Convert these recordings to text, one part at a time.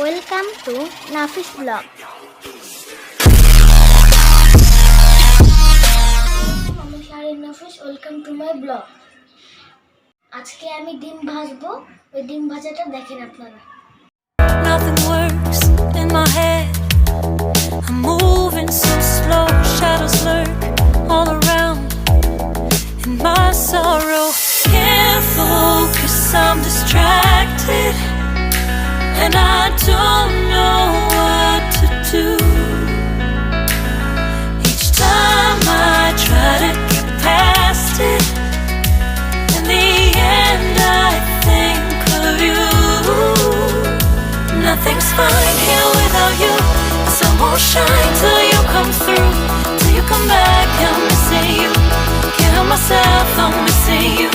Welcome to Nafis blog Nafis welcome to my blog আজকে আমি ডিম ভাজবো। ওই ডিম ভাজাটা দেখেন আপনারা. I'm distracted. And I don't know what to do. Each time I try to get past it, in the end I think of you. Nothing's fine here without you. The sun won't shine till you come through. Till you come back, I'm missing you. Can't help myself, I'm missing you.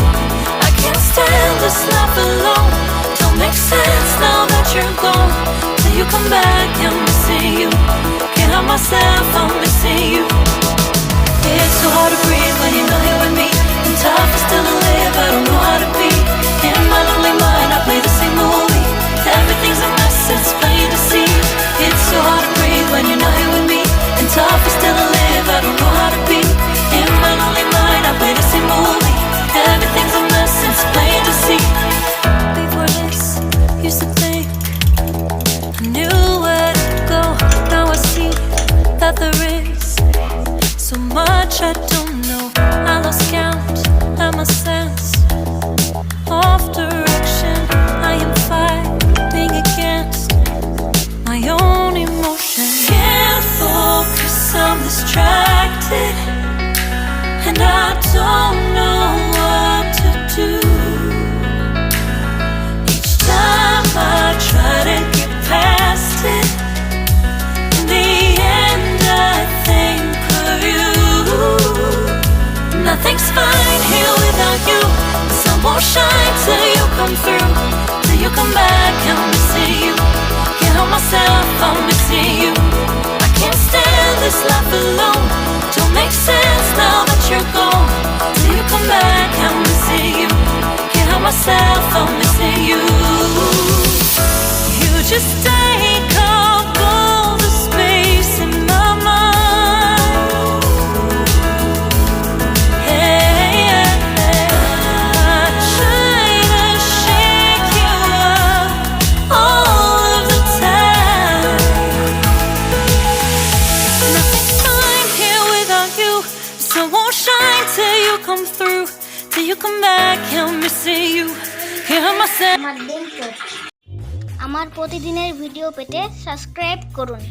I can't stand this life alone. Don't make sense now that you're gone. Till you come back, I'm missing you. Can't help myself, I'm missing I don't know. I lost count my sense of direction. I am fighting against my own. Can't focus, I'm distracted, and I don't won't shine till you come through. Till you come back, I'm missing you. Can't help myself, I'm missing you. I can't stand this life alone. Don't make sense now that you're gone. Till you come back, I'm missing you. Can't help myself, I'm missing you. You come back, help me see you. Hear myself. আমার প্রতিদিনের video পেতে subscribe করুন